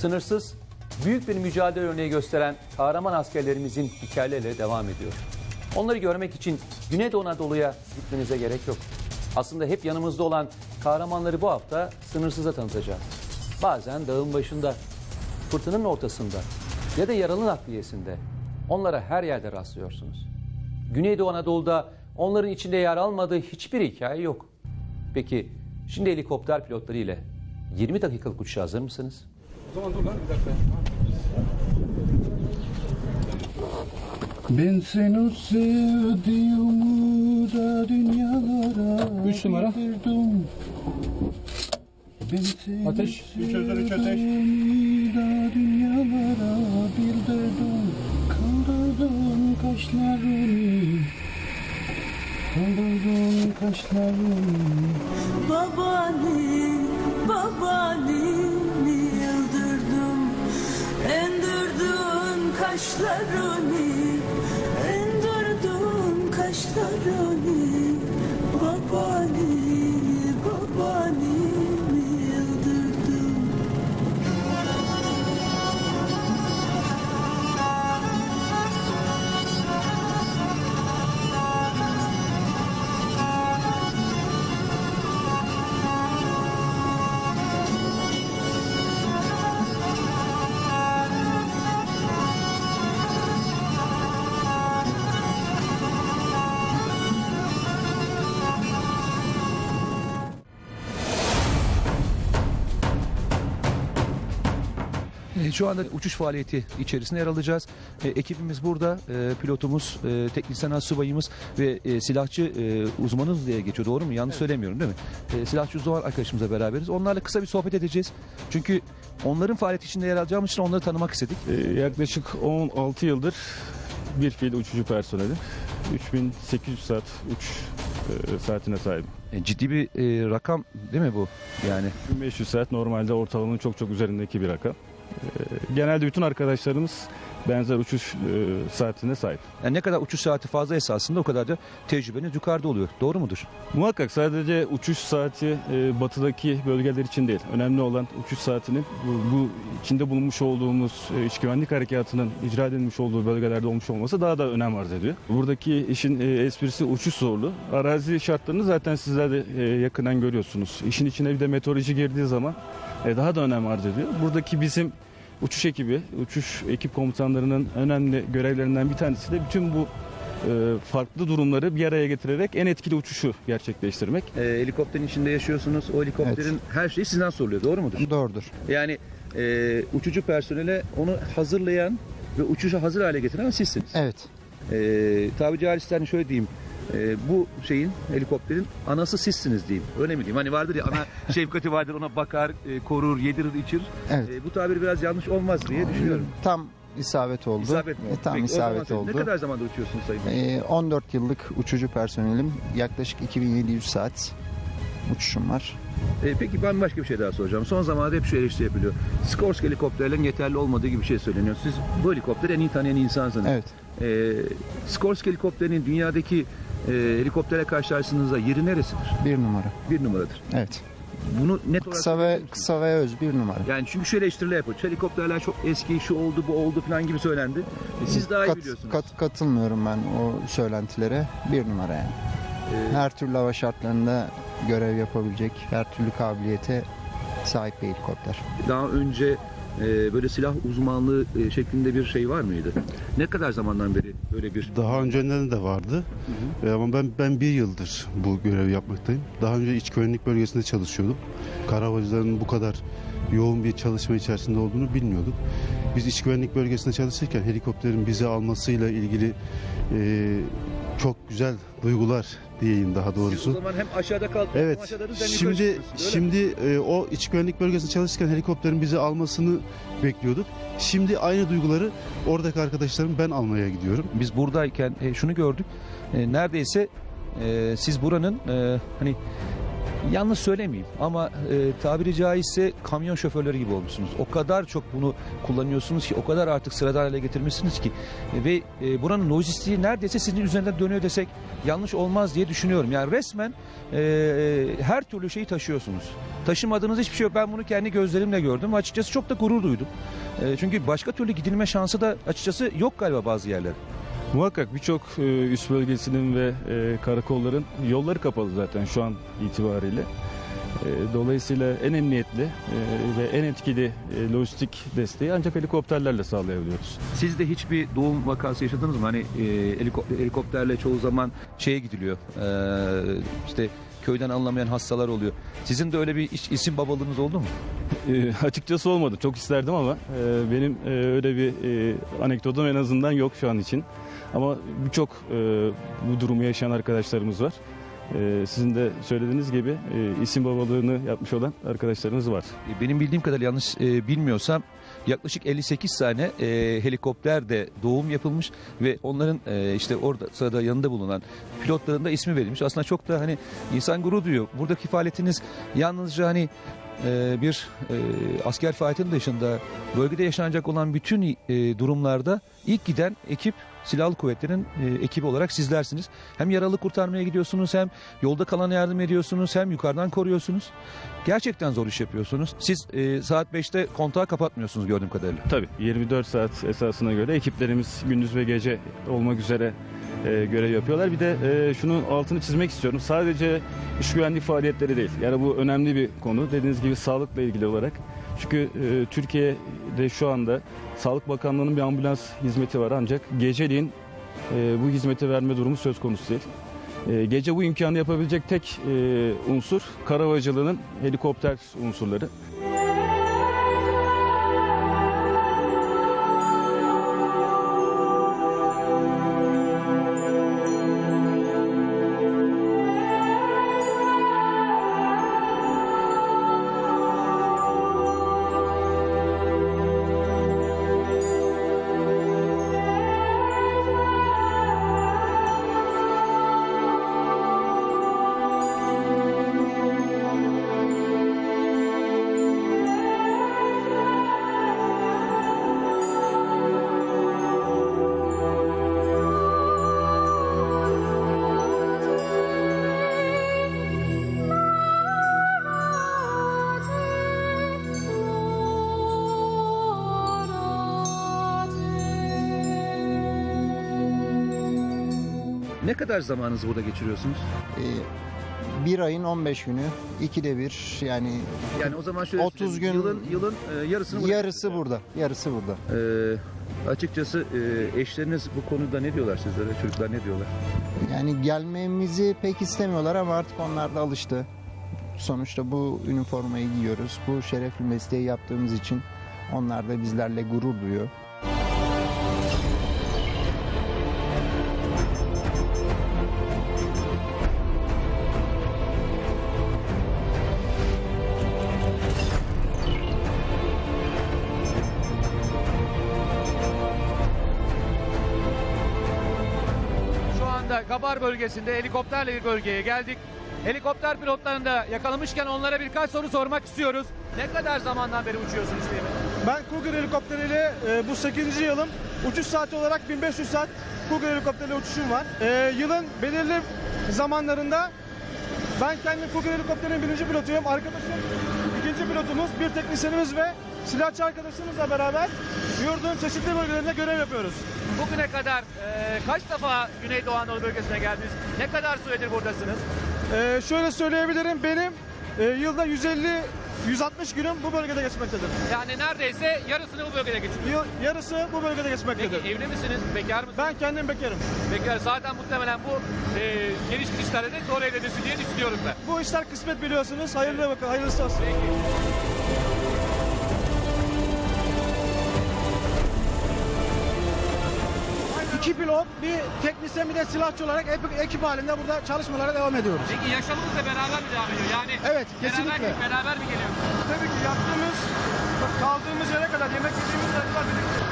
Sınırsız, büyük bir mücadele örneği gösteren kahraman askerlerimizin hikayeleri devam ediyor. Onları görmek için Güneydoğu Anadolu'ya gitmenize gerek yok. Aslında hep yanımızda olan kahramanları bu hafta sınırsıza tanıtacağız. Bazen dağın başında, fırtınanın ortasında ya da yaralı nakliyesinde onlara her yerde rastlıyorsunuz. Güneydoğu Anadolu'da onların içinde yer almadığı hiçbir hikaye yok. Peki şimdi helikopter pilotları ile 20 dakikalık uçuşa hazır mısınız? Ben seni sevdiğimi da dünyalara Üç numara. bildirdim. Ben seni Ateş. Üç özel, üç ateş. sevdiğimi da dünyalara bildirdim. Kaldırdım kaşlarını Kaldırdım kaşlarını Babaannem, babaannemi kaşlarını, E, Şu anda uçuş faaliyeti içerisinde yer alacağız. E, ekibimiz burada. E, pilotumuz, e, teknisyen subayımız ve e, silahçı e, uzmanımız diye geçiyor. Doğru mu? Yanlış söylemiyorum değil mi? E, silahçı uzman arkadaşımızla beraberiz. Onlarla kısa bir sohbet edeceğiz. Çünkü onların faaliyet içinde yer alacağımız için onları tanımak istedik. Ee, yaklaşık 16 yıldır bir fiil uçucu personeli. 3800 saat uç e, saatine sahibim. E, ciddi bir e, rakam değil mi bu? Yani 1500 saat normalde ortalamanın çok çok üzerindeki bir rakam. Genelde bütün arkadaşlarımız benzer uçuş e, saatine sahip. yani ne kadar uçuş saati fazla esasında o kadar da tecrübeniz yukarıda oluyor. Doğru mudur? Muhakkak sadece uçuş saati e, batıdaki bölgeler için değil. Önemli olan uçuş saatinin bu, bu içinde bulunmuş olduğumuz e, iç güvenlik harekatının icra edilmiş olduğu bölgelerde olmuş olması daha da önem arz ediyor. Buradaki işin esprisi uçuş zorluğu. Arazi şartlarını zaten sizler de yakından görüyorsunuz. İşin içine bir de meteoroloji girdiği zaman daha da önem arz ediyor. Buradaki bizim uçuş ekibi, uçuş ekip komutanlarının önemli görevlerinden bir tanesi de bütün bu e, farklı durumları bir araya getirerek en etkili uçuşu gerçekleştirmek. E, helikopterin içinde yaşıyorsunuz. O helikopterin her şeyi sizden soruluyor. Doğru mudur? Doğrudur. Yani e, uçucu personele onu hazırlayan ve uçuşa hazır hale getiren sizsiniz. Evet. E, tabi caizse hani şöyle diyeyim. E, bu şeyin helikopterin anası sizsiniz diyeyim. Öyle mi diyeyim? Hani vardır ya ana şefkati vardır ona bakar, e, korur, yedirir, içir. Evet. E, bu tabir biraz yanlış olmaz diye düşünüyorum. Tam isabet oldu. İsabet mi? E, tam Peki, isabet oldu. Ne kadar zamanda uçuyorsun Sayın Bey? Ee, 14 yıllık uçucu personelim. Yaklaşık 2700 saat uçuşum var. E, peki ben başka bir şey daha soracağım. Son zamanlarda hep şu eleştiri yapılıyor. Skorsky helikopterlerin yeterli olmadığı gibi bir şey söyleniyor. Siz bu helikopteri en iyi tanıyan insansınız. Evet. E, Skorsky helikopterinin dünyadaki e, helikoptere karşılaştığınızda yeri neresidir? Bir numara. Bir numaradır. Evet. Bunu net olarak Kısa ve kısa ve öz bir numara. Yani çünkü şu eleştiriler yapıyor. Şu helikopterler çok eski, şu oldu, bu oldu falan gibi söylendi. E, siz daha iyi Kat- biliyorsunuz. kat- katılmıyorum ben o söylentilere. Bir numara yani. E, Her türlü hava şartlarında görev yapabilecek, her türlü kabiliyete sahip bir helikopter. daha önce e, böyle silah uzmanlığı e, şeklinde bir şey var mıydı? Ne kadar zamandan beri böyle bir Daha önceden de vardı. E, Ama ben ben bir yıldır bu görevi yapmaktayım. Daha önce iç güvenlik bölgesinde çalışıyordum. Karavacıların bu kadar yoğun bir çalışma içerisinde olduğunu bilmiyorduk. Biz iç güvenlik bölgesinde çalışırken helikopterin bizi almasıyla ilgili e, çok güzel duygular diyeyim daha Siz o doğrusu. zaman hem aşağıda kaldınız hem Evet. aşağıda hem Şimdi çıktınız, öyle mi? şimdi e, o iç güvenlik bölgesinde çalışırken helikopterin bizi almasını bekliyorduk. Şimdi aynı duyguları oradaki arkadaşlarım ben almaya gidiyorum. biz buradayken e, şunu gördük. E, neredeyse e, siz buranın e, hani yanlış söylemeyeyim ama e, tabiri caizse kamyon şoförleri gibi olmuşsunuz. O kadar çok bunu kullanıyorsunuz ki o kadar artık sıradan hale getirmişsiniz ki E, ve e, buranın lojistiği neredeyse sizin üzerinden dönüyor desek yanlış olmaz diye düşünüyorum. Yani resmen e, e, her türlü şeyi taşıyorsunuz. taşımadığınız hiçbir şey yok. Ben bunu kendi gözlerimle gördüm. Açıkçası çok da gurur duydum. E, çünkü başka türlü gidilme şansı da açıkçası yok galiba bazı yerler. Muhakkak birçok e, üst bölgesinin ve e, karakolların yolları kapalı zaten şu an itibariyle. E, Dolayısıyla en emniyetli e, ve en etkili e, lojistik desteği ancak helikopterlerle sağlayabiliyoruz. Siz de hiçbir doğum vakası yaşadınız mı? Hani e, heliko- helikopterle çoğu zaman şeye gidiliyor. E, işte köyden anlamayan hastalar oluyor. Sizin de öyle bir iş- isim babalığınız oldu mu? E, açıkçası olmadı. Çok isterdim ama e, benim e, öyle bir e, anekdotum en azından yok şu an için. Ama birçok e, bu durumu yaşayan arkadaşlarımız var. E, sizin de söylediğiniz gibi e, isim babalığını yapmış olan arkadaşlarınız var. E, Benim bildiğim kadar yanlış e, bilmiyorsam yaklaşık 58 tane e, helikopterde doğum yapılmış ve onların e, işte orada sırada yanında bulunan pilotların da ismi verilmiş. Aslında çok da hani insan gurur duyuyor. Buradaki faaliyetiniz yalnızca hani e, bir e, asker faaliyetinin dışında bölgede yaşanacak olan bütün e, durumlarda ilk giden ekip silahlı kuvvetlerin e, ekibi olarak sizlersiniz. Hem yaralı kurtarmaya gidiyorsunuz hem yolda kalana yardım ediyorsunuz hem yukarıdan koruyorsunuz. Gerçekten zor iş yapıyorsunuz. Siz e, saat 5'te kontağı kapatmıyorsunuz gördüğüm kadarıyla. Tabii 24 saat esasına göre ekiplerimiz gündüz ve gece olmak üzere e, görev yapıyorlar. Bir de e, şunun altını çizmek istiyorum. Sadece iş güvenlik faaliyetleri değil. Yani bu önemli bir konu. Dediğiniz gibi sağlıkla ilgili olarak. Çünkü e, Türkiye'de şu anda Sağlık Bakanlığı'nın bir ambulans hizmeti var ancak geceliğin e, bu hizmeti verme durumu söz konusu değil. E, gece bu imkanı yapabilecek tek e, unsur karavacılığının helikopter unsurları. Ne kadar zamanınızı burada geçiriyorsunuz? Ee, bir ayın 15 günü, ikide bir yani Yani o zaman şöyle 30 söyleyeyim, gün- yılın yılın e, yarısını burada- yarısı burada, yarısı burada. E, açıkçası e, eşleriniz bu konuda ne diyorlar sizlere? Çocuklar ne diyorlar? Yani gelmemizi pek istemiyorlar ama artık onlar da alıştı. Sonuçta bu üniformayı giyiyoruz. Bu şerefli mesleği yaptığımız için onlar da bizlerle gurur duyuyor. Gabar bölgesinde helikopterle bölgeye geldik. Helikopter pilotlarını da yakalamışken onlara birkaç soru sormak istiyoruz. Ne kadar zamandan beri uçuyorsunuz diye. Ben Cougar helikopteriyle e, bu 8. yılım. Uçuş saati olarak 1500 saat Cougar helikopteriyle uçuşum var. E, yılın belirli zamanlarında ben kendim Cougar helikopterinin birinci pilotuyum. Arkadaşım ikinci pilotumuz, bir teknisyenimiz ve silahçı arkadaşımızla beraber yurdun çeşitli bölgelerinde görev yapıyoruz. Bugüne kadar e, kaç defa Güneydoğu Anadolu bölgesine geldiniz? Ne kadar süredir buradasınız? E, şöyle söyleyebilirim benim e, yılda 150 160 günüm bu bölgede geçmektedir. Yani neredeyse yarısını bu bölgede geçiriyorsunuz. Yıl, yarısı bu bölgede geçmektedir. Peki evli misiniz? Bekar mısınız? Ben kendim bekarım. Bekar. Zaten muhtemelen bu e, geniş gidişlerde de zor evlenirsin diye düşünüyorum ben. Bu işler kısmet biliyorsunuz. Hayırlı bakın, hayırlısı olsun. İki pilot, bir teknisyen bir de silahçı olarak ekip, ekip halinde burada çalışmalara devam ediyoruz. Peki yaşamınızla beraber mi devam ediyor? Yani Evet, kesinlikle. Beraber, beraber mi geliyorsunuz? Tabii ki yattığımız, kaldığımız yere kadar, yemek yediğimiz kadar birlikte.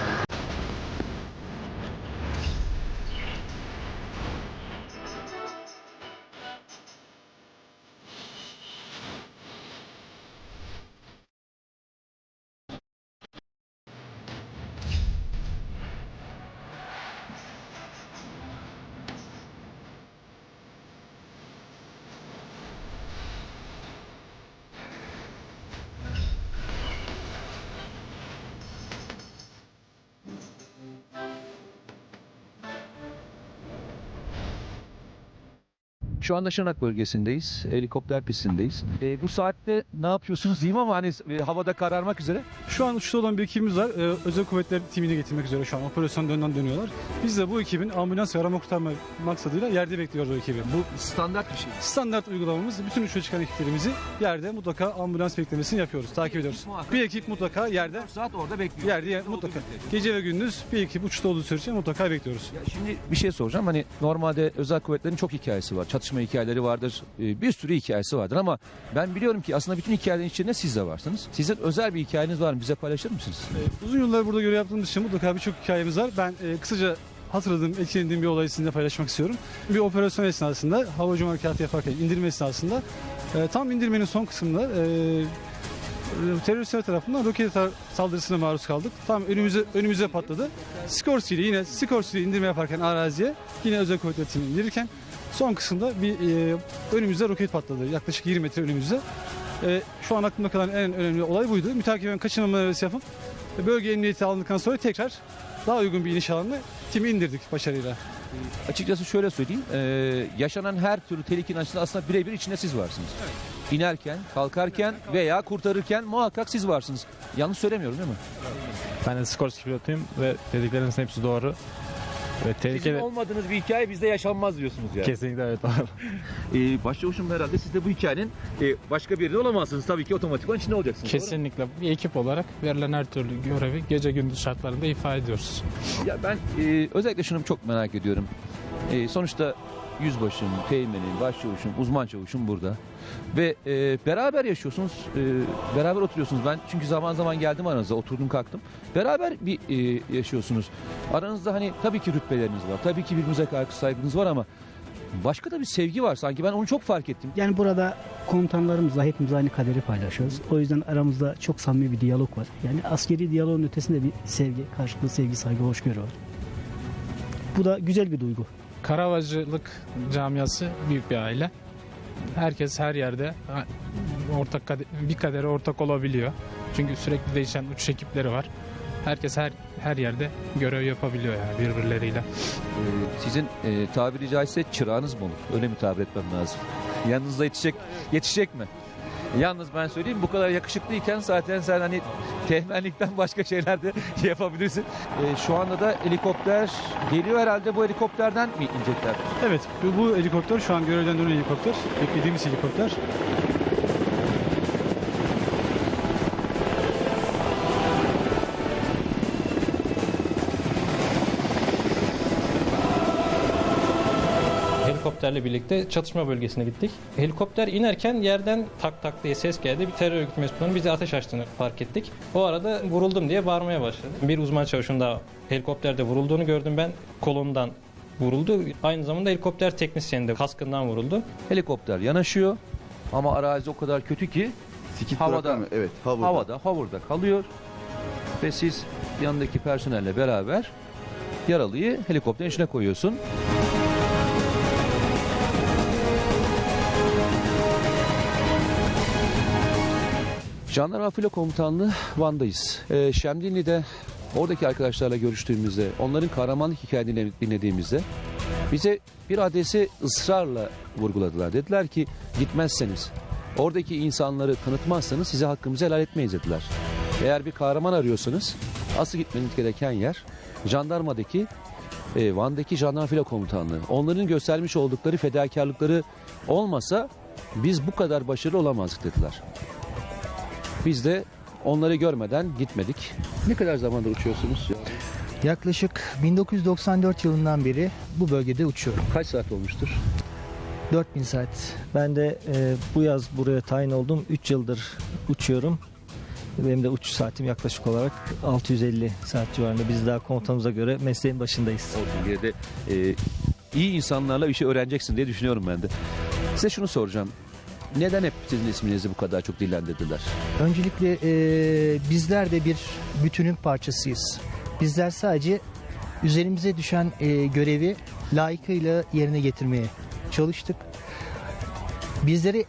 Şu anda Şırnak bölgesindeyiz. Helikopter pistindeyiz. E, bu saatte ne yapıyorsunuz diyeyim ama hani e, havada kararmak üzere. Şu an uçuşta olan bir ekibimiz var. Ee, özel kuvvetler timini getirmek üzere şu an operasyon dönden dönüyorlar. Biz de bu ekibin ambulans ve arama kurtarma maksadıyla yerde bekliyoruz o ekibi. Bu Standart bir şey. standart uygulamamız. Bütün uçuşa çıkan ekiplerimizi yerde mutlaka ambulans beklemesini yapıyoruz. Takip ediyoruz. muhakkak. Bir ekip mutlaka yerde saat orada bekliyor. yerde yer- mutlaka. Gece ve gündüz bir ekip uçuşta olduğu sürece mutlaka bekliyoruz. Ya şimdi bir şey soracağım. Hani normalde özel kuvvetlerin çok hikayesi var. Çatışma hikayeleri vardır. e, Bir sürü hikayesi vardır ama ben biliyorum ki aslında bütün hikayelerin içinde siz de varsınız. Sizin özel bir hikayeniz var mı? Bize paylaşır mısınız? Ee, Uzun yıllar burada görev yaptığımız için mutlaka birçok hikayemiz var. Ben e, kısaca hatırladığım, etkilendiğim bir olayı sizinle paylaşmak istiyorum. Bir operasyon esnasında, havacı harekatı yaparken indirme esnasında e, tam indirmenin son kısmında e, teröristler tarafından roket saldırısına maruz kaldık. Tam önümüze önümüze patladı. Sikorsky ile yine Sikorsky ile indirme yaparken araziye yine özel kuvvetler timi indirirken son kısımda bir e, önümüzde roket patladı. Yaklaşık 20 metre önümüzde. E, şu an aklımda kalan en önemli olay buydu. Mütakiben kaçınma manevrası yapıp bölge emniyeti alındıktan sonra tekrar daha uygun bir iniş alanına timi indirdik başarıyla. Açıkçası şöyle söyleyeyim. e, yaşanan her türlü tehlikenin aslında, aslında birebir içinde siz varsınız. İnerken, kalkarken veya kurtarırken muhakkak siz varsınız. Yanlış söylemiyorum değil mi? Ben de Skorsky pilotuyum ve dediklerinizin hepsi doğru. Ve Sizin tehlikeli... olmadığınız bir hikaye bizde yaşanmaz diyorsunuz yani. Kesinlikle evet doğru. Ee, başçavuşum herhalde siz de bu hikayenin e, başka birinde olamazsınız. Tabii ki otomatikman içinde olacaksınız. doğru mu? Kesinlikle bir ekip olarak verilen her türlü görevi gece gündüz şartlarında ifade ediyoruz. Ya ben e, özellikle şunu çok merak ediyorum. E, sonuçta yüzbaşım, teğmenim, başçavuşum, uzman çavuşum burada. Ve e, beraber yaşıyorsunuz, e, beraber oturuyorsunuz. Ben çünkü zaman zaman geldim aranıza, oturdum kalktım. Beraber bir e, yaşıyorsunuz. Aranızda hani tabii ki rütbeleriniz var, tabii ki birbirinize karşı saygınız var ama başka da bir sevgi var sanki. Ben onu çok fark ettim. Yani burada komutanlarımızla hepimiz aynı kaderi paylaşıyoruz. O yüzden aramızda çok samimi bir diyalog var. Yani askeri diyaloğun ötesinde bir sevgi, karşılıklı sevgi, saygı, hoşgörü var. Bu da güzel bir duygu. Karavacılık camiası büyük bir aile. Herkes her yerde ortak kade- bir kadere ortak olabiliyor. Çünkü sürekli değişen uçuş ekipleri var. Herkes her her yerde görev yapabiliyor yani birbirleriyle. Ee, sizin e, tabiri caizse çırağınız mı olur? Öyle mi tabir etmem lazım? Yanınızda yetişecek, yetişecek mi? Yalnız ben söyleyeyim bu kadar yakışıklıyken zaten sen hani tehmenlikten başka şeyler de yapabilirsin. Ee, şu anda da helikopter geliyor herhalde bu helikopterden mi inecekler? Evet bu, bu helikopter şu an görevden dönen helikopter. Beklediğimiz helikopter. Helikopterle birlikte çatışma bölgesine gittik. Helikopter inerken yerden tak tak diye ses geldi. Bir terör örgütü mensuplarının bize ateş açtığını fark ettik. O arada vuruldum diye bağırmaya başladı. Bir uzman çavuşun da helikopterde vurulduğunu gördüm ben. Kolundan vuruldu. Aynı zamanda helikopter teknisyeni de kaskından vuruldu. Helikopter yanaşıyor ama arazi o kadar kötü ki havada Evet, havada. havada hover'da kalıyor ve siz yanındaki personelle beraber yaralıyı helikopterin içine koyuyorsun. Jandarma Filo Komutanlığı Van'dayız. Ee, Şemdinli'de oradaki arkadaşlarla görüştüğümüzde, onların kahramanlık hikayelerini dinlediğimizde bize bir adresi ısrarla vurguladılar. Dediler ki gitmezseniz, oradaki insanları tanıtmazsanız size hakkımızı helal etmeyiz dediler. Eğer bir kahraman arıyorsanız asıl gitmeniz gereken yer jandarmadaki e, Van'daki jandarma filo komutanlığı. Onların göstermiş oldukları fedakarlıkları olmasa biz bu kadar başarılı olamazdık dediler. Biz de onları görmeden gitmedik. Ne kadar zamandır uçuyorsunuz? Yaklaşık 1994 yılından beri bu bölgede uçuyorum. Kaç saat olmuştur? 4000 saat. Ben de e, bu yaz buraya tayin oldum. 3 yıldır uçuyorum. Benim de uçuş saatim yaklaşık olarak 650 saat civarında. Biz daha komutanımıza göre mesleğin başındayız. Olsun yine de e, iyi insanlarla bir şey öğreneceksin diye düşünüyorum ben de. Size şunu soracağım. Neden hep sizin isminizi bu kadar çok dillendirdiler? Öncelikle e, bizler de bir bütünün parçasıyız. Bizler sadece üzerimize düşen e, görevi layıkıyla yerine getirmeye çalıştık. Bizlere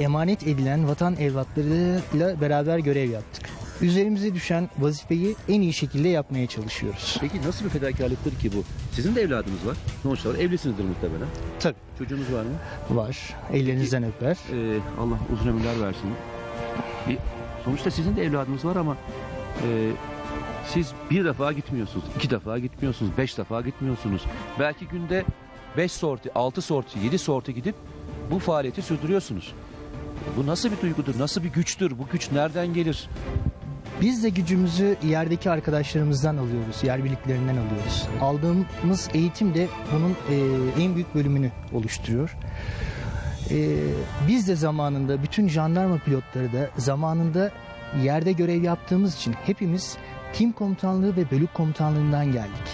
emanet edilen vatan evlatlarıyla beraber görev yaptık. üzerimize düşen vazifeyi en iyi şekilde yapmaya çalışıyoruz. Peki nasıl bir fedakarlıktır ki bu? Sizin de evladınız var. Sonuçta evlisinizdir muhtemelen. Tabii. Çocuğunuz var mı? Var. Ellerinizden öper. Ee, Allah uzun ömürler versin. Bir, sonuçta sizin de evladınız var ama e, siz bir defa gitmiyorsunuz, iki defa gitmiyorsunuz, beş defa gitmiyorsunuz. Belki günde beş sorti, altı sorti, yedi sorti gidip bu faaliyeti sürdürüyorsunuz. Bu nasıl bir duygudur, nasıl bir güçtür, bu güç nereden gelir? Biz de gücümüzü yerdeki arkadaşlarımızdan alıyoruz, yer birliklerinden alıyoruz. Aldığımız eğitim de bunun e, en büyük bölümünü oluşturuyor. E, biz de zamanında bütün jandarma pilotları da zamanında yerde görev yaptığımız için hepimiz tim komutanlığı ve bölük komutanlığından geldik.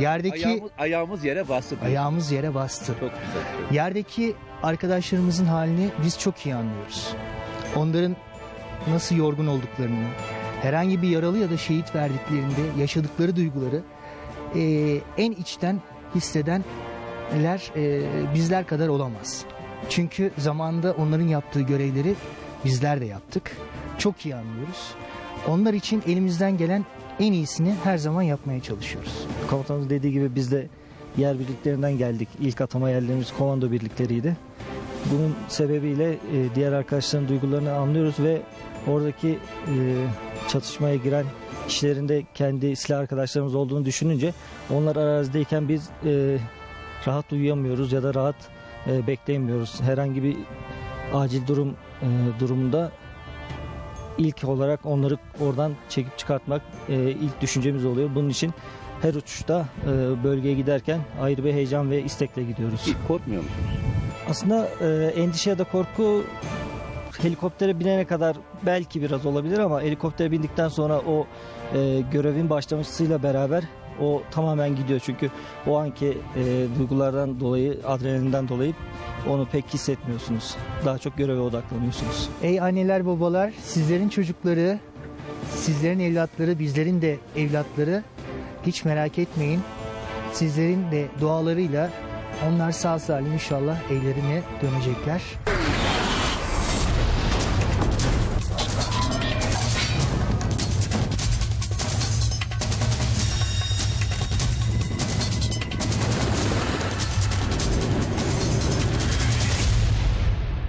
Yerdeki ayağımız, ayağımız yere bastı. ayağımız yere bastı. Çok güzel. Yerdeki arkadaşlarımızın halini biz çok iyi anlıyoruz. Onların nasıl yorgun olduklarını, herhangi bir yaralı ya da şehit verdiklerinde yaşadıkları duyguları eee, en içten hissedenler eee, bizler kadar olamaz. Çünkü zamanında onların yaptığı görevleri bizler de yaptık. Çok iyi anlıyoruz. Onlar için elimizden gelen en iyisini her zaman yapmaya çalışıyoruz. Komutanımız dediği gibi biz de yer birliklerinden geldik. İlk atama yerlerimiz komando birlikleriydi. Bunun sebebiyle e, diğer arkadaşların duygularını anlıyoruz ve oradaki e, çatışmaya giren kişilerin de kendi silah arkadaşlarımız olduğunu düşününce onlar arazideyken biz e, rahat uyuyamıyoruz ya da rahat e, bekleyemiyoruz. Herhangi bir acil durum e, durumunda ilk olarak onları oradan çekip çıkartmak e, ilk düşüncemiz oluyor. Bunun için her uçuşta e, bölgeye giderken ayrı bir heyecan ve istekle gidiyoruz. Korkmuyor musunuz? Aslında e, endişe ya da korku helikoptere binene kadar belki biraz olabilir ama helikoptere bindikten sonra o e, görevin başlamasıyla beraber o tamamen gidiyor çünkü o anki e, duygulardan dolayı adrenalinden dolayı onu pek hissetmiyorsunuz. Daha çok göreve odaklanıyorsunuz. Ey anneler babalar sizlerin çocukları, sizlerin evlatları, bizlerin de evlatları hiç merak etmeyin. Sizlerin de dualarıyla onlar sağ salim inşallah evlerine dönecekler.